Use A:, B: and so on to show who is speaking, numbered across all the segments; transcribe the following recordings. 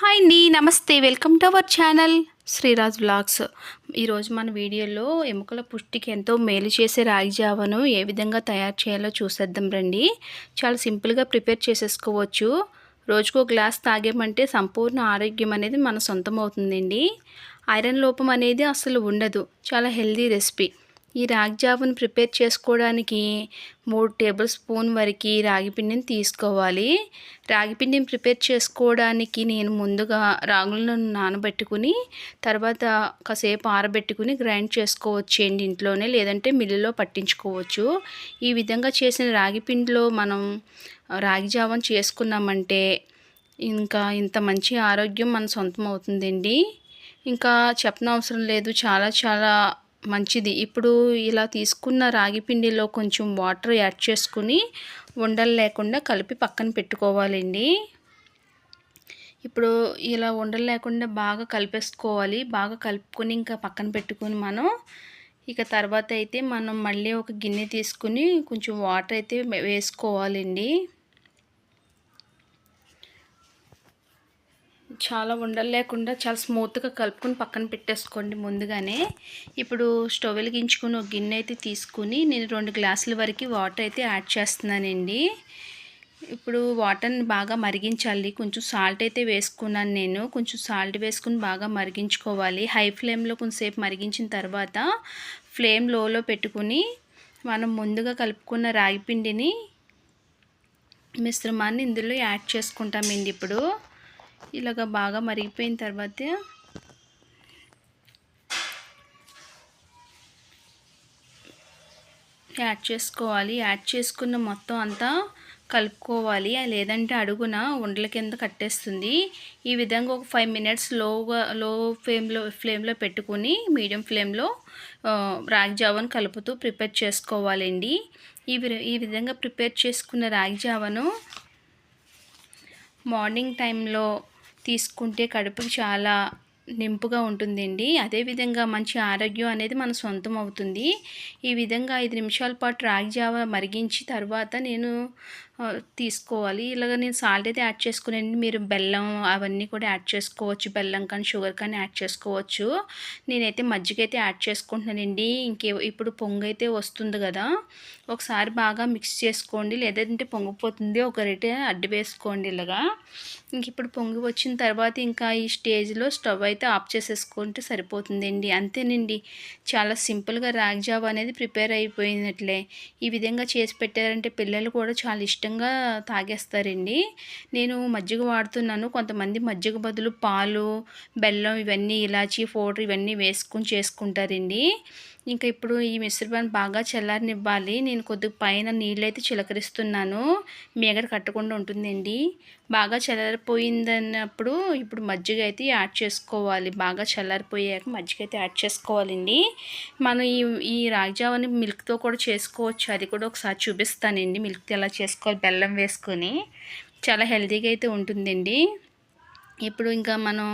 A: Hi అండి నమస్తే. Welcome to our channel Shriraj vlogs. ఈరోజు మన వీడియోలో ఎముకల పుష్టికి ఎంతో మేలు చేసే రాగి జావను ఏ విధంగా తయారు చేయాలో చూసేద్దాం రండి. చాలా సింపుల్గా ప్రిపేర్ చేసేసుకోవచ్చు. రోజుకో గ్లాస్ తాగామంటే సంపూర్ణ ఆరోగ్యం అనేది మన సొంతం అవుతుందండి. ఐరన్ లోపం అనేది అసలు ఉండదు. చాలా హెల్దీ రెసిపీ. ఈ రాగి జావను ప్రిపేర్ చేసుకోవడానికి మూడు టేబుల్ స్పూన్ వరకు రాగి పిండిని తీసుకోవాలి. రాగి పిండిని ప్రిపేర్ చేసుకోవడానికి నేను ముందుగా రాగులను నానబెట్టుకుని తర్వాత కాసేపు ఆరబెట్టుకుని గ్రైండ్ చేసుకోవచ్చు అండి ఇంట్లోనే లేదంటే మిల్లులో పట్టించుకోవచ్చు. ఈ విధంగా చేసిన రాగి పిండిలో మనం రాగి జావను చేసుకున్నామంటే ఇంకా ఇంత మంచి ఆరోగ్యం మన సొంతం అవుతుందండి. ఇంకా చెప్పనవసరం లేదు చాలా చాలా మంచిది. ఇప్పుడు ఇలా తీసుకున్న రాగి పిండిలో కొంచెం వాటర్ యాడ్ చేసుకుని ఉండలు లేకుండా కలిపి పక్కన పెట్టుకోవాలండి. ఇప్పుడు ఇలా ఉండలు లేకుండా బాగా కలిపేసుకోవాలి. బాగా కలుపుకొని ఇంకా పక్కన పెట్టుకొని మనం ఇక తర్వాత అయితే మనం మళ్ళీ ఒక గిన్నె తీసుకుని కొంచెం వాటర్ అయితే వేసుకోవాలండి. చాలా ఉండలు లేకుండా చాలా స్మూత్గా కలుపుకొని పక్కన పెట్టేసుకోండి ముందుగానే. ఇప్పుడు స్టవ్ వెలిగించుకుని ఒక గిన్నె అయితే తీసుకుని నేను రెండు గ్లాసుల వరకు వాటర్ అయితే యాడ్ చేస్తున్నానండి. ఇప్పుడు వాటర్ని బాగా మరిగించాలి. కొంచెం సాల్ట్ అయితే వేసుకున్నాను నేను. కొంచెం సాల్ట్ వేసుకుని బాగా మరిగించుకోవాలి. హై ఫ్లేమ్లో కొంచెంసేపు మరిగించిన తర్వాత ఫ్లేమ్ లోలో పెట్టుకుని మనం ముందుగా కలుపుకున్న రాగి పిండిని మిశ్రమాన్ని ఇందులో యాడ్ చేసుకుంటామండి ఇప్పుడు. ఇలాగ బాగా మరిగిపోయిన తర్వాత యాడ్ చేసుకోవాలి. యాడ్ చేసుకున్న మొత్తం అంతా కలుపుకోవాలి. లేదంటే అడుగున ఉండల కింద కట్టేస్తుంది. ఈ విధంగా ఒక ఫైవ్ మినిట్స్ లోగా లో ఫ్లేమ్లో ఫ్లేమ్లో పెట్టుకుని మీడియం ఫ్లేమ్లో రాగి జావను కలుపుతూ ప్రిపేర్ చేసుకోవాలండి. ఈ ఈ విధంగా ప్రిపేర్ చేసుకున్న రాగి జావను మార్నింగ్ టైంలో తీసుకుంటే కడుపుకి చాలా నింపుగా ఉంటుందండి. అదేవిధంగా మంచి ఆరోగ్యం అనేది మన సొంతం అవుతుంది. ఈ విధంగా ఐదు నిమిషాల పాటు రాగి జావ మరిగించి తర్వాత నేను తీసుకోవాలి. ఇలాగ నేను సాల్ట్ అయితే యాడ్ చేసుకునేది మీరు బెల్లం అవన్నీ కూడా యాడ్ చేసుకోవచ్చు. బెల్లం కానీ షుగర్ కానీ యాడ్ చేసుకోవచ్చు. నేనైతే మజ్జిగ అయితే యాడ్ చేసుకుంటున్నానండి. ఇంకే ఇప్పుడు పొంగు అయితే వస్తుంది కదా. ఒకసారి బాగా మిక్స్ చేసుకోండి. లేదంటే పొంగిపోతుంది. ఒక రేటే అడ్డు వేసుకోండి ఇలాగా. ఇంక ఇప్పుడు పొంగి వచ్చిన తర్వాత ఇంకా ఈ స్టేజ్లో స్టవ్ అయితే ఆఫ్ చేసేసుకుంటే సరిపోతుందండి. అంతేనండి. చాలా సింపుల్గా రాగి జావ అనేది ప్రిపేర్ అయిపోయినట్లే. ఈ విధంగా చేసి పెట్టారంటే పిల్లలు కూడా చాలా ఇష్టం ఇష్టంగా తాగేస్తారండి. నేను మజ్జిగ వాడుతున్నాను. కొంతమంది మజ్జిగ బదులు పాలు బెల్లం ఇవన్నీ ఇలాచి పౌడర్ ఇవన్నీ వేసుకొని చేసుకుంటారండి. ఇంకా ఇప్పుడు ఈ మిశ్రమాన్ని బాగా చల్లారనివ్వాలి. నేను కొద్దిగా పైన నీళ్ళైతే చిలకరిస్తున్నాను. మీగడ కట్టకుండా ఉంటుందండి. బాగా చల్లారిపోయిందన్నప్పుడు ఇప్పుడు మజ్జిగ అయితే యాడ్ చేసుకోవాలి. బాగా చల్లారిపోయాక మజ్జిగ అయితే యాడ్ చేసుకోవాలండి. మనం ఈ ఈ రాగిజావని మిల్క్తో కూడా చేసుకోవచ్చు. అది కూడా ఒకసారి చూపిస్తానండి. మిల్క్ ఎలా చేసుకోవాలి బెల్లం వేసుకొని చాలా హెల్తీగా అయితే ఉంటుందండి. ఇప్పుడు ఇంకా మనం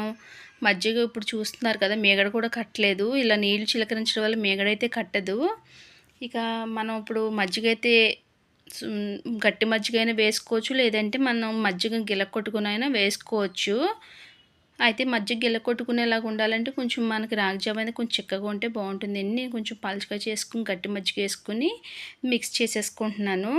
A: మజ్జిగ ఇప్పుడు చూస్తున్నారు కదా మేగడ కూడా కట్టలేదు. ఇలా నీళ్ళు చిలకరించడం వల్ల మేగడ అయితే కట్టదు. ఇక మనం ఇప్పుడు మజ్జిగ అయితే గట్టి మజ్జిగ అయినా వేసుకోవచ్చు లేదంటే మనం మజ్జిగ గిలకొట్టుకుని అయినా వేసుకోవచ్చు. అయితే మజ్జిగ గిల కొట్టుకునేలాగా ఉండాలంటే కొంచెం మనకి రాగజావ అనేది కొంచెం చిక్కగా ఉంటే బాగుంటుందండి. నేను కొంచెం పలుచగా చేసుకుని గట్టి మజ్జిగ వేసుకుని మిక్స్ చేసేసుకుంటున్నాను.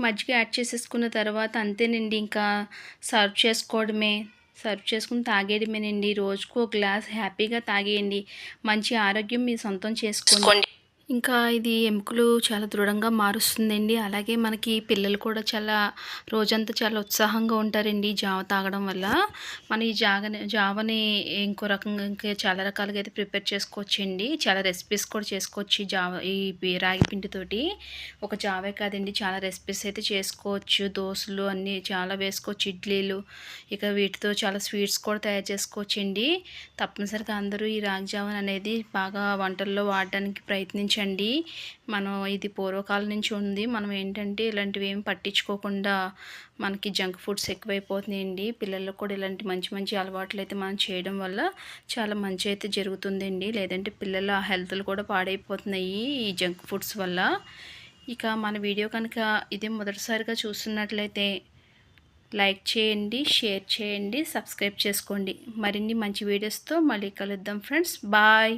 A: మజ్జిగ యాడ్ చేసేసుకున్న తర్వాత అంతేనండి ఇంకా సర్వ్ చేసుకోవడమే. సర్వ్ చేసుకుని తాగేయడమేనండి. రోజుకు ఒక గ్లాస్ హ్యాపీగా తాగేయండి. మంచి ఆరోగ్యం మీ సొంతం చేసుకోండి. ఇంకా ఇది ఎముకలు చాలా దృఢంగా మారుస్తుందండి. అలాగే మనకి పిల్లలు కూడా చాలా రోజంతా చాలా ఉత్సాహంగా ఉంటారండి జావ తాగడం వల్ల. మన ఈ జాగని జావని ఇంకో రకంగా ఇంకా చాలా రకాలుగా అయితే ప్రిపేర్ చేసుకోవచ్చండి. చాలా రెసిపీస్ కూడా చేసుకోవచ్చు జావ ఈ రాగి పిండితోటి ఒక జావే కాదండి చాలా రెసిపీస్ అయితే చేసుకోవచ్చు. దోశలు అన్నీ చాలా వేసుకోవచ్చు ఇడ్లీలు. ఇక వీటితో చాలా స్వీట్స్ కూడా తయారు చేసుకోవచ్చండి. తప్పనిసరిగా అందరూ ఈ రాగి జావన్ అనేది బాగా వంటల్లో వాడడానికి ప్రయత్నించారు అండి మనం ఇది పూర్వకాలం నుంచి ఉంది. మనం ఏంటంటే ఇలాంటివి ఏం పట్టించుకోకుండా మనకి జంక్ ఫుడ్స్ ఎక్కువైపోతున్నాయండి. పిల్లలకు కూడా ఇలాంటి మంచి మంచి అలవాట్లు అయితే మనం చేయడం వల్ల చాలా మంచి అయితే జరుగుతుందండి. లేదంటే పిల్లల హెల్త్లు కూడా పాడైపోతున్నాయి ఈ జంక్ ఫుడ్స్ వల్ల. ఇక మన వీడియో కనుక ఇదే మొదటిసారిగా చూస్తున్నట్లయితే లైక్ చేయండి షేర్ చేయండి సబ్స్క్రైబ్ చేసుకోండి. మరిన్ని మంచి వీడియోస్తో మళ్ళీ కలుద్దాం ఫ్రెండ్స్. బాయ్!